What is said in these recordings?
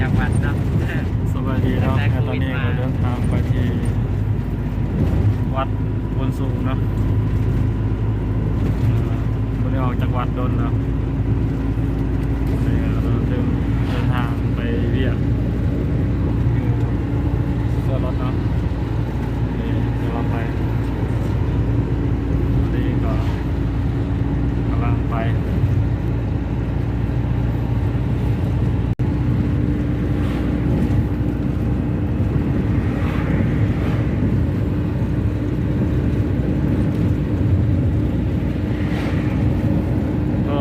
จากวัดเนาะ สบายดีเนาะแต่แล้วโคตอวินดนี้มาเราเดินทางไปที่วัดบนสูงเนาะวันนี้ออกจากวัดโดนแล้วนี่เราเดินเดินทางไปเวียดอยู่เสื้อรถเนาะนี่เดี๋ยวเราไปตอนนี้ก็กำลังไป โอ้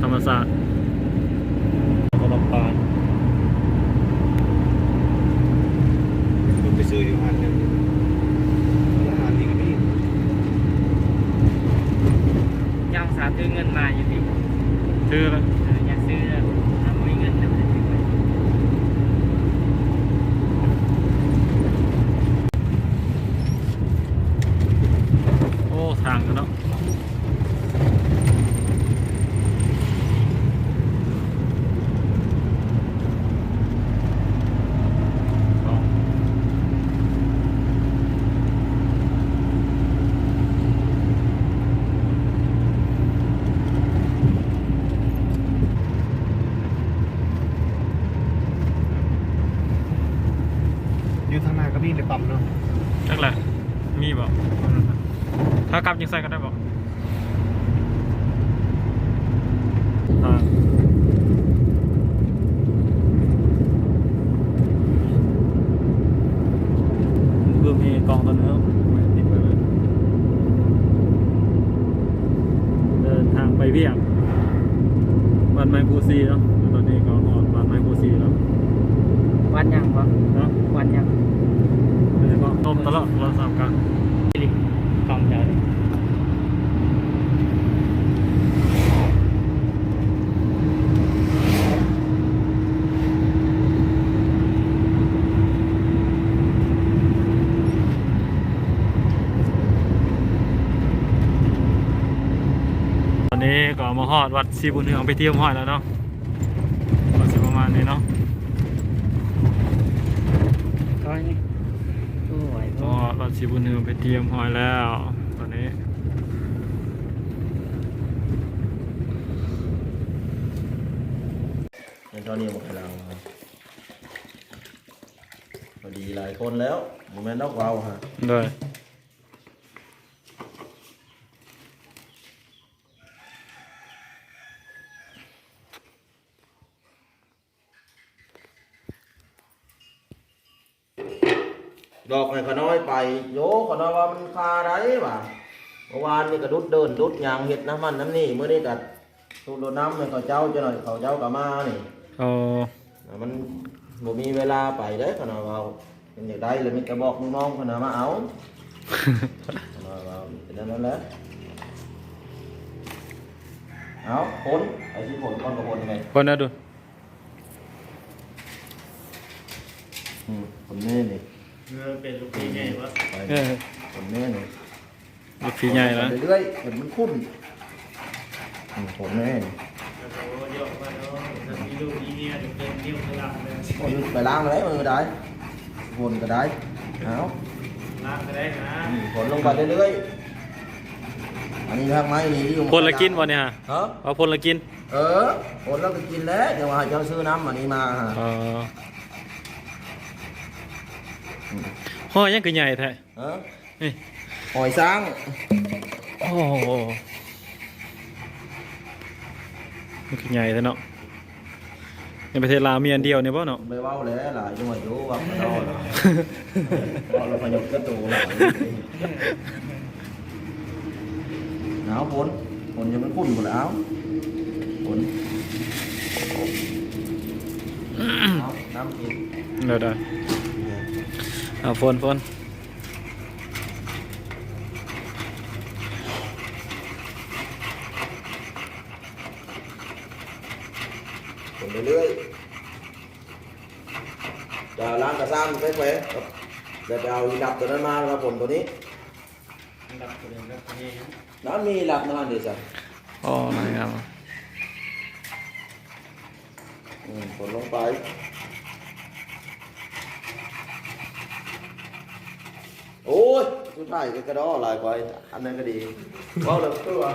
งามเลยปะธรรมศาสตร์กลำปาน คุณไปซื้ออยู่หันหนึ่งอาหารนี่ก็มี ย่างสาซื้อเงินมาอยู่ดิ ชื่ออะไร เอออยากซื้อทำไม่เงินเดี๋ยวจะซื้อไป โอ้ทางกันเนาะสอง อยู่ทางหน้าก็มีเลยปั๊มเนาะ จักแหละมีบอกถ้ากลับยังใส่กันได้บอกทางคือมีกองตัวเนื้อไม่ติดไปเลย เดินทางไป เวียงบ้านไม้กูซีเนาะตอนนี้ก็ออกบ้านไม้กูซีแล้ววันยังปะเนาะวันยังแล้วก็ต้มตลอดเราสามกันกองเดิน ตอนนี้ก็มาฮอ ดวัดซีบุญเฮืองไปเที่ยวห้อยแล้วเนาะก็สิประมาณนี้เนาะก้อยนี่โอ้ยก็วัดซีบุญเฮืองไปเที่ยวห้อยแล้ว ตอนนี้ในตอนนี้หมดแล้วครับพอดีหลายคนแล้วโมเมนต์นอกเราฮะเลย ดอกไอ้ขน้อยไป โยขน้อยว่ามันคาไรวะเมื่อวานนี่ก็ดุดเดินดุดยางเห็ดน้ำมันน้ำนี่เมื่อนี้ก็สูดรดน้ำให้เขาเจ้าจะหน่อยเขาเจ้าก็มานี่เอามันบ่มีเวลาไปเด้ขน้อยว่าเป็นอย่างไรเลยมีกระบอกน้องๆขน้อยมาเอาขน้อยว่าเป็นอย่างนั้นแหละเอาผลไอ้ที่ผลก้อนกับผลยังไงคนนะดูอืมผลนี่นี่ เป็นลูกพี่ไงวะไปเออผลนี่นี่ลูกพี่ใหญ่แล้วไปเรื่อยๆเห็นมันคุ้นอืมผมแน่โอ้ยกมาเนาะถ้ามีลูกมีเมียจะเป็นนิ้วกระลาเลยโอ้ยไปล้างมาแล้วมือได้วนก็ได้เอาล้างก็ได้นะอืมผลลงไปเรื่อยๆอันนี้ทางไม้นี่ที่อยู่พลละกินวันนี้ฮะฮะเอาพลละกิน เออผลแล้วก็กินแล้วเดี๋ยวว่าจะซื้อน้ำอันนี้มาเออ ห้อยยังคือใหญ่แท้ฮะนี่หอยสร้างโอ้โหมันคือใหญ่แท้เนาะในประเทศลาวมีอันเดียวเนี่ยป่ะเนาะไปเว้าแล้วหลายจังหวัดอยู่ว่าพะเนาะเพราะเราพยกกระตูหลายหนาวฝนฝนจะมันคุ้นหมดแล้วฝนเอาน้ำกินเดี๋ยวได้ เอาฝนฝนผลเรื่อยๆจะล้างกระซ้ำไปแขวะครับเดี๋ยวไปเอาอีดับตัวนั้นมาแล้วมาผลตัวนี้ดับตัวเองดับตัวเองน้ำมีหลับนานเดี๋ยวจ้ะอ๋อนะครับอืมผลลงไป โอ้ยสุดท้ายก็กระดอหลายกว่าอันนั้นก็ดีเพราะเราคือว่า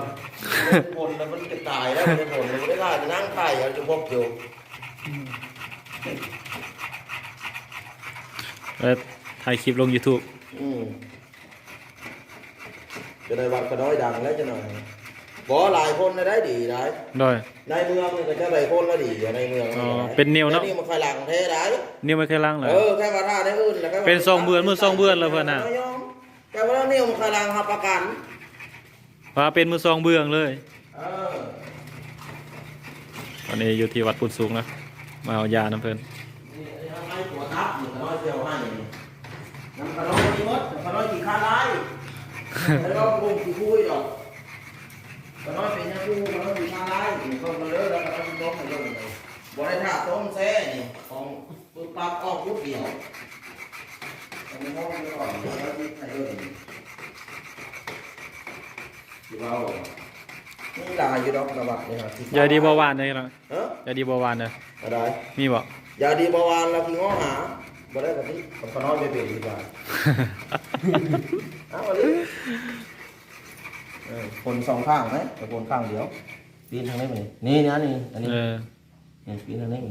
ผลแล้วมันจะตายแล้วมันจะผลมันไม่ได้จะนั่งไข่เอาจะพบอยู่แล้วถ่ายคลิปลง YouTube อืมจะได้วัดกระดอยดังแล้วจะหน่อยบ่หลายคนน่ะได้ดีได้ด้วยในเมืองนี่ก็จะหลายคนแล้วดีอยู่ในเมืองอ๋อเป็นแนวเนอะแต่นี่มันคอยหลังเท่ได้นี่ไม่เคยล้างเลยเออแค่ว่าท่าได้อื่นแล้วก็เป็นทรงเบือนมือทรงเบือนแล้วเพิ่นน่ะยอม แต่ว่านี่มันคอยหลังหับประกัน ว่าเป็นมือซองเบืองเลย เออตอนนี้อยู่ที่วัดพุนสูงนะมาเอายาน้ำเพิ่นนี่เอาให้ตัวทับอยู่กระน้อยเดียวให้น้ำกระน้อยนี่หมดกระน้อยกี่ข้าไล่แล้วก็กลุ่มกี่คุยดอกกระน้อยเป็นยังคู่กระน้อยกี่ข้าไล่ก็มาเลิกแล้วกระน้อยต้มให้ลงเลยบ่ได้ท่าต้มแซ่นี่ของปึ๊บปั๊บออกปุ๊บเดียว อันนี้ห้องนี้ก่อนแล้วที่ให้เอิ้นที่เรานี่ลายอยู่ดอกระบาดนี่ครับที่ยาดีเบาหวานเลยนะเอ้อยาดีเบาหวานเลยอะไรมีบ่ยาดีเบาหวานเราพี่ง้อหาบ่ได้แบบนี้ผมก็น้อยไปเปลี่ยนดีกว่าเอาวันนี้เออคนสองข้างไหมแต่คนข้างเดียวปีนทางนี้ไหมนี่นะนี่อันนี้เออนี่ปีนทางนี้ไหม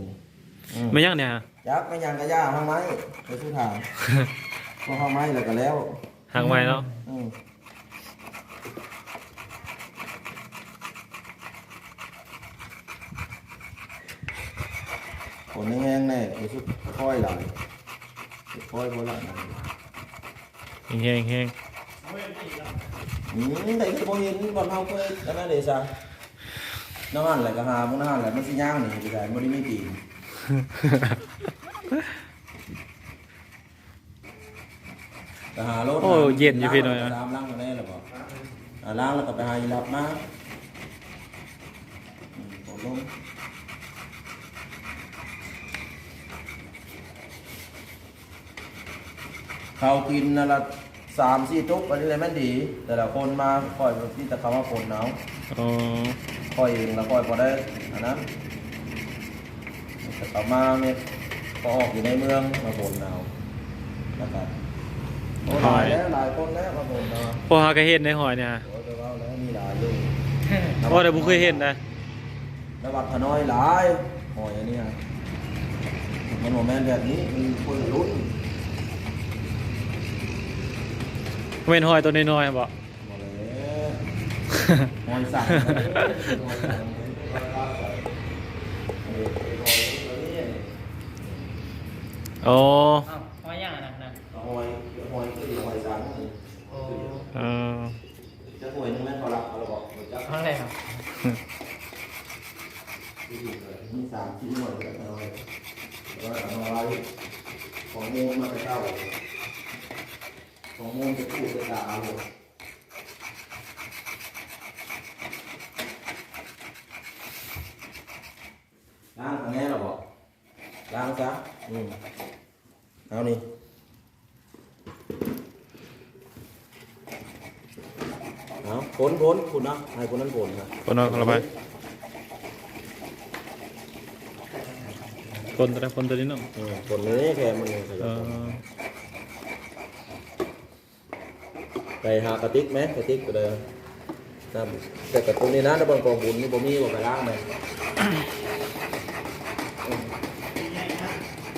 อืมไม่ยังเนี่ยฮะยักษ์ไม่ยังกระย่าทางไม้ไปสู้ทาง พอทางไม้แล้วก็แล้วห่างไว้เนาะอืมคนแห้งๆแน่ไปสู้ค่อยหลายค่อยบ่หลายแห้งๆแห้งอืมแต่ที่บ่เห็นบ่เฮาเคยอันนั้นเด้ซะน้องหันแหละก็หาบ่น้องหันแหละมันสิย่างนี่สิได้บ่ได้มีตีนก็ หารถโอ้เย็นอยู่พี่หน่อยตานะมล้างมาได้แล้วบ่อ่าล้างแล้วก็ไปหาอีรับมาอืมผมลงเขากินนั่นละสามสี่ทุกอันนี้เลยแม่นดี แต่ละคนมาคอยที่แต่คำว่าฝนหนาวอ๋อคอยเองแล้วคอยพอได้อันนั้นแต่ต่อมาเนี่ยพอออกอยู่ในเมืองมาฝนหนาวนะครับ โอ้หลายแล้วหลายคนแล้วมาฝนหนาวพอหากระเห็นในหอยเนี่ยฮะโอ้ยแต่ว่าแล้วมีหลายอยู่เพราะแต่ผมเคยเห็นนะระวัดพน้อยหลายหอยอันนี้ฮะมันโมแมนแบบนี้มันคนละรุ่นเว้นหอยตัวน้อยๆบอกบอกเลยหอยสั่งหอยสั่งเออหอยตัวนี้โอ้ อ้าวหอยย่างอันนั้นนะ หอยหอยคือหอยสั่ง โอ้ เออ จะหอยนึงแม่นพอละเราบอกหอยจักทั้งเลยครับมีสามชิ้นหน่อยแล้วก็เอาแล้วก็เอาไว้ของมูลมาไปเข้าของมูลจะพูดจะด่าเอาล้างอันนี้เราบอกล้างซะอืมเอานี่ เอาผลผลคุณนะให้คนนั้นผลนะคนเอาคนละไปคนตัวใดคนตัวนี้เนาะเออผลนี้แค่มันเองเออไปหากระติกไหมกระติกก็เลยน้ำแต่กระตุ้นนี่นะในบนกองบุญนี่บ่มีบ่ไปล้างไหม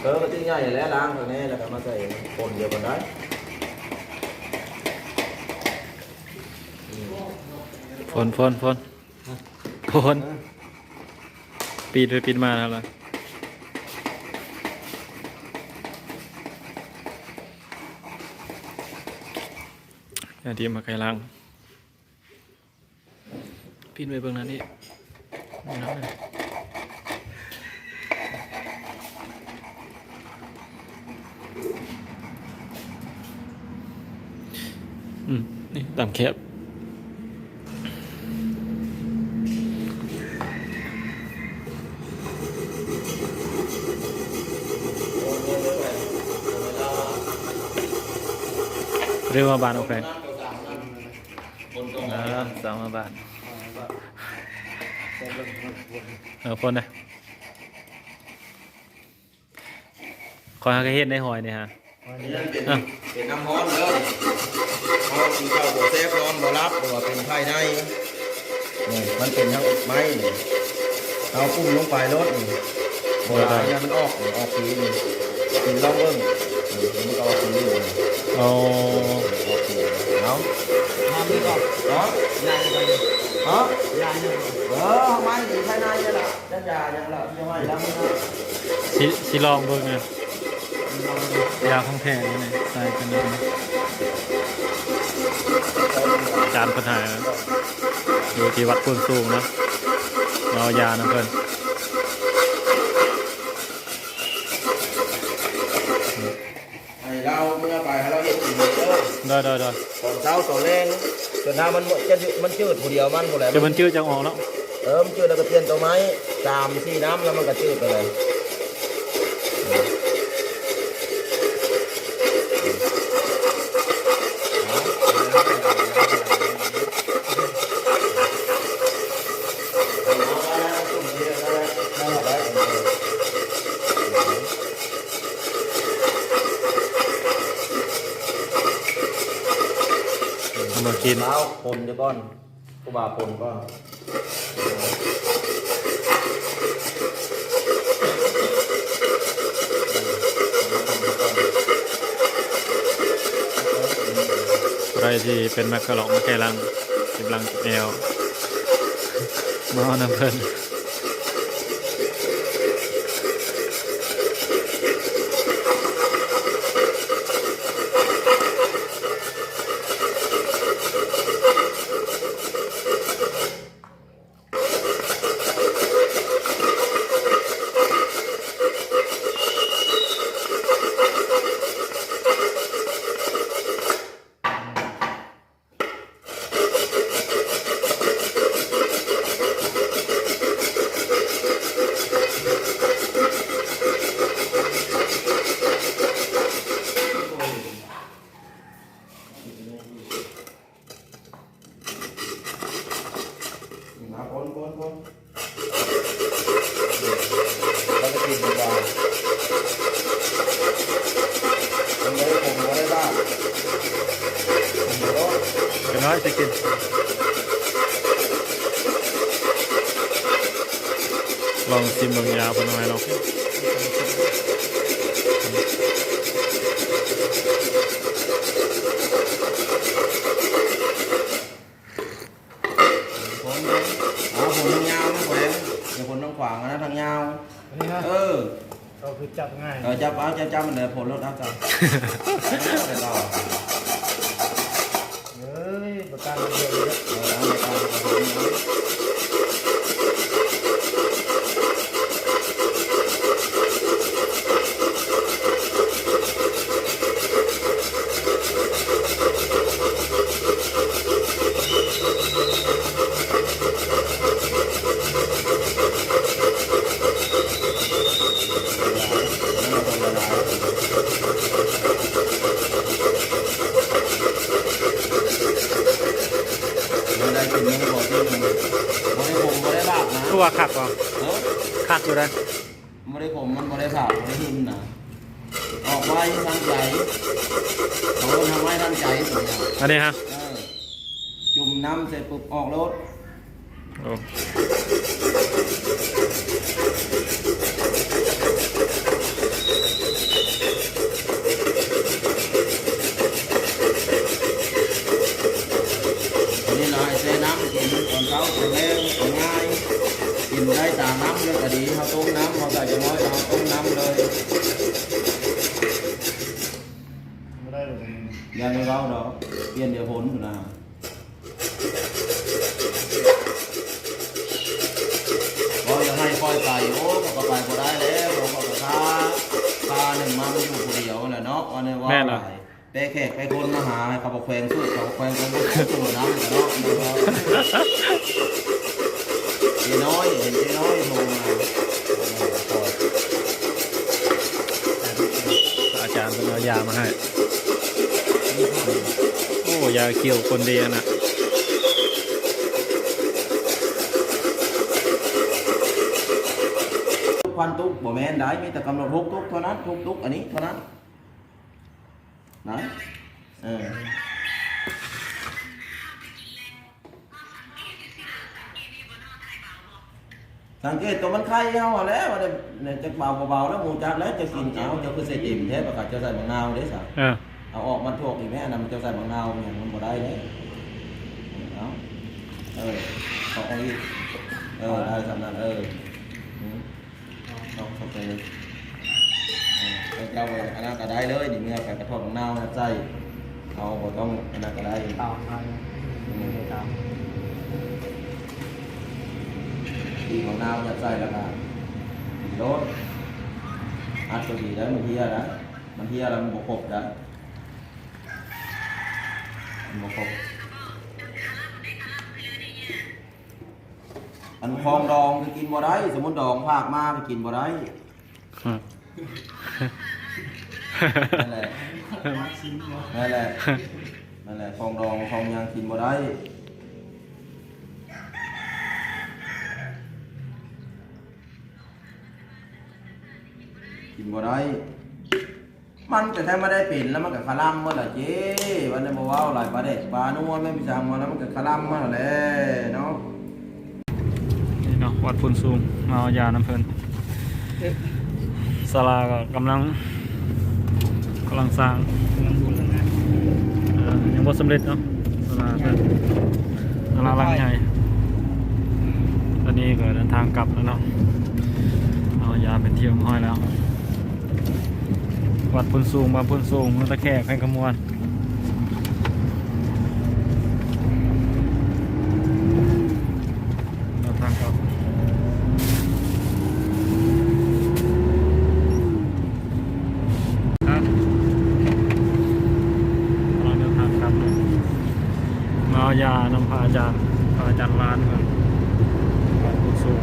เออกระติกใหญ่แล้วล้างตรงนี้แล้วก็มาใส่คนเดียวกันได้ ฝนฝนฝนฝนปีนไปปีนมาแล้วล่ะอย่าดีมาไกลล่างปีนไปเบื้องนั้นนี่นี่น้ำเลยอืม นี่ต่ำแคบ เรียกว่าบานโอเคอ่าสามบาทเออคนนะคอยหากระเฮ็ดในหอยเนี่ยฮะนี่นั่นเป็นเป็นน้ำร้อนเด้อเขากินข้าวโบเซฟร้อนบ่รับหรือว่าเป็นไข้ในนี่มันเป็นทั้งไม้นี่เอาปุ้มลงไปรถนี่โบราณเนี่ยมันออกนี่ออกสีนี่กินลองเบิ้งนี่มันก็ออกสีอยู่นี่ เอาออกสีเนาะทำดีก่อนเนาะยายไปเนาะยายเนี่ยเออไม้นี่ไข้ในนี่แหละจันยาอย่างละยังไงแล้วมันนะสิสิลองเบิ่งเนี่ยาของแท้นี่ใส่กันนี่จานปัญหาอยู่ที่วัดพิ่งสูงนะเอายาน้ำเพิ่อน ไอ้เราเมื่อไปให้เราเห็นกิน เด้อได้ได้ได้ตอนเช้าตอนแรงจนน้ำมันหมดจะมันจืดผู้เดียวมันผู้ใดจะมันชื่อจังออกแล้วเออมันจืดแล้วก็เปลี่ยนตัวไม้สามสี่น้ำแล้วมันก็จืดไปเลย มากินเช้าปนเดี๋ยวก่อนกูบาปนก่อนใครที่เป็นแมกกะลอกมาแก่ลังกำลังแอลมาเอาน้ำเพิ่น มาปนปนปนแล้วก็กินดีกว่ามันไม่ได้ผมไม่ได้บ้าผมบอกว่า จะน้อยจะกินลองชิมบางยาเพิ่นเอาไว้เนาะผมเลอาผมทางยาวนะแขวงเดี๋ยวคนต้องขวางนะทางยาว อันนี้ฮะเออก็คือจับง่าย เออจับเอาจับจับมันเลยผลรถเอาจับเดี๋ยวต่อ เฮ้ย ประกันเดียวเลยเออเอาไปต่อเอาไปต่อ ไม่ได้กินไม่ได้บอกที่มันไม่ได้ผมไม่ได้บาปนะ คือว่าคักบ่ เออ คักอยู่ได้ ไม่ได้ ผมมันไม่ได้บาปไม่ได้หินนะออกไว้ทันใจเขาทำไว้ทันใจสุดอย่างอันนี้ฮะเออจุ่มน้ำเสร็จปุ๊บออกรถ โอ้อันนี้นะไอ้เซน้ำกินตอนเช้าตอนแรกตอนง่ายกินได้ตามน้ำเลยก็ดีเขาต้มน้ำเขาใส่จะน้อยเขาต้มน้ำเลย ไม่ได้เลย อย่าไม่เล่าดอกเปลี่ยนเดี๋ยวผลอยู่นะเราอย่าให้ค่อยไปโอ้ก็ไปก็ได้แล้วเราก็คาคาหนึ่งมามันอยู่คนเดียวแหละเนาะวันนี้ว่าไปแขกไปคนมาหาเขาบอกแขวงสู้เขาแขวงคนมาสู้น้ำเนาะเจ๊น้อยเห็นเจ๊น้อยโทรมาอาจารย์เพิ่นเอายามาให้ โอ้ยาเกี่ยวคนดีอะนะทุกพันทุกบ่แม่นได้มีแต่กำหนดทุกทุกเท่านั้นทุกทุกอันนี้เท่านั้นนะเออสังเกตตัวมันไข่เฮาอะแล้วว่าเนี่ยจะเบาเบาๆแล้วหมูจักแล้วจะกินเอาจะคือใส่เต็มแท้ประกาศจะใส่มะนาวเด้ซะ เออเอาออกมันถูกอีกแม่อันนั้นมันจะใส่มะนาวอย่างมันบ่ได้เลยเอาเออเอาเอาอีกเออได้สำนั้นเอออืมเอาเข้าไปเลยเออเอาเจ้าไปอันนั้นก็ได้เลยนี่เมื่อไปกระทบมะนาวนะใส่เอาบ่ต้องอันนั้นก็ได้เต่าเอาอืมเต่าตีมะนาวจะใส่แล้วก็โดดอัดตัวดีแล้วมันเฮียนะมันเฮียแล้วมันบ่ครบนะมัน บ่ครบอันคลองดองไปกินบ่ได้ สมมุติดองภาคมาไปกินบ่ได้นั่นแหละนั่นแหละนั่นแหละคลองดองคลองยางกินบ่ได้กินบ่ได้ มันก็แท้ไม่ได้เป็นแล้วมันก็คลำเมื่อไหร่เจ้วันนี้บ่เว้าหลายประเด็กปลานัวไม่มีจังมาแล้วมันก็คลำมาแล้วแหละเนาะนี่เนาะวัดพุนสูงมาเอายาน้ำเพลินศาลาก็กำลังกำลังสร้างกำลังบุญนะเอ่อยังบ่สำเร็จเนาะศาลาเพิ่นศาลาหลังใหญ่ตอนนี้ก็เดินทางกลับแล้วเนาะเอายาเป็นเที่ยวห้อยแล้ว วัดพุนสูงมาพุนสูงมันตะแคกแพงขมวนเดินทางกลับ ครับเราเดินทางกลับเลยมาเอายานำพาอาจารย์พาอาจารย์ร้านมาวัดพุนสูง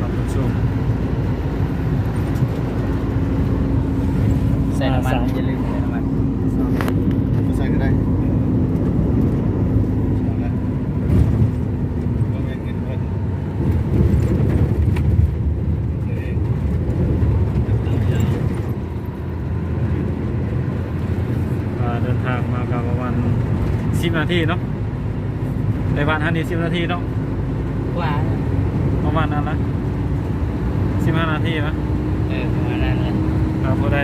วัดพุนสูง ใส่น้ำมันอย่าลืมใส่น้ำมัน ใส่ก็ได้เอาละเอาเงินเงินเพิ่นเอ้ยเอายาว อ่าเดินทางมากับประมาณ สิบนาทีเนาะในบ้านฮันนี่สิบนาทีเนาะว่าประมาณนั้นนะสิบห้านาทีนะเออประมาณนั้นแหละเราพอได้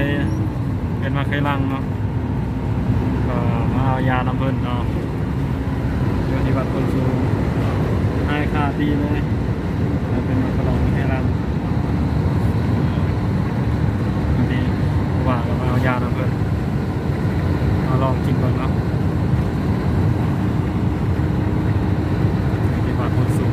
เป็นมาเคยลังเนาะก็มาเอายาน้ำเพิ่นเนาะอยู่ที่วัดคนสูงให้ค่าดีเลยแล้วเป็นมาขลองเคยลังอันนี้ว่าก็มาเอายาน้ำเพิ่นมาลองกินก่อนเนาะที่วัดคนสูง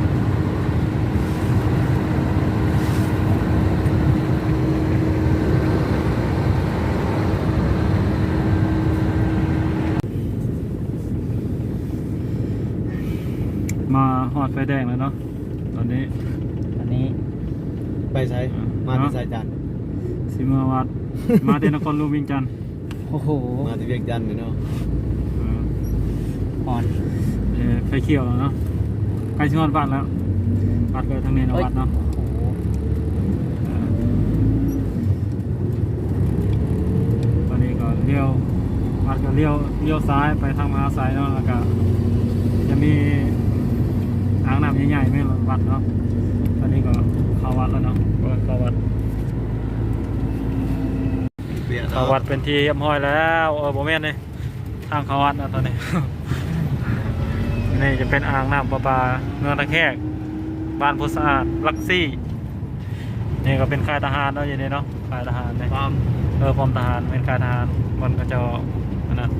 มาห อดไฟแดงแล้วเนาะตอนนี้อันนี้ไปใช้มาที่สายจันทร์สิเมื่อวัด มาเตนครลุมวิงจันทร์โอ้โหมาที่เวียงจันทร์นี่เนาะเอออ่อนเอ่อไฟเขียวแล้วเนาะใกล้ชิงฮอดบ้านแล้ววัดก็ทางนี้เนาะวัดเนาะโอ้โหเออตอนนี้ก็เลี้ยววัดก็เลี้ยวเลี้ยวซ้ายไปทางมหาไซเนาะแล้วก็จะมี อ่างน้ำใหญ่ๆไหมวัดเนาะตอนนี้ก็เข้าวัดแล้วเนาะก็เข้าวัดเปียกเข้าวัดเป็นที่เรียบร้อยแล้วเออโมเมนนี่ทางเข้าวัดนะตอนนี้นี่จะเป็นอ่างน้ำประปาเมืองตะแคกบ้านพุทธสะอาดลักซี่นี่ก็เป็นค่ายทหารเนาะอยู่นี่เนาะค่ายทหารเนี่ยความเออพร้อมทหารเป็นค่ายทหารมันก็จะอันนั้น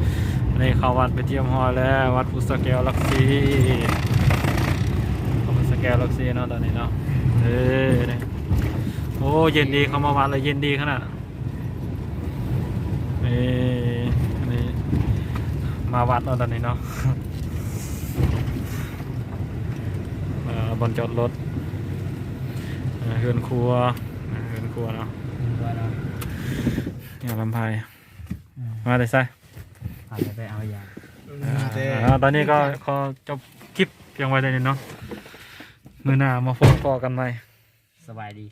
นี่เข้าวัดไปเที่ยมฮอยแล้ว วัดพุทธสแกวลักซี่พุทธส แกวลักซี่เนาะตอนนี้เนาะเออนี่โอ้เย็นดีเข้ามาวัดเลยเย็นดีขนาดนี่อันนี้มาวัดแล้วตอนนี้เนาะเอ่อบนจอดรถเอ่อเฮือนครัวเอ่อเฮือนครัวเนาะตัวเนาะอย่าลำไพมาได้ใส่พาไปเอายาเต้อ่าตอนนี้ก็ขอจบคลิปเพียงไว้เท่านี้เนาะ มือหน้ามาโฟนพอกันไหมสบายดี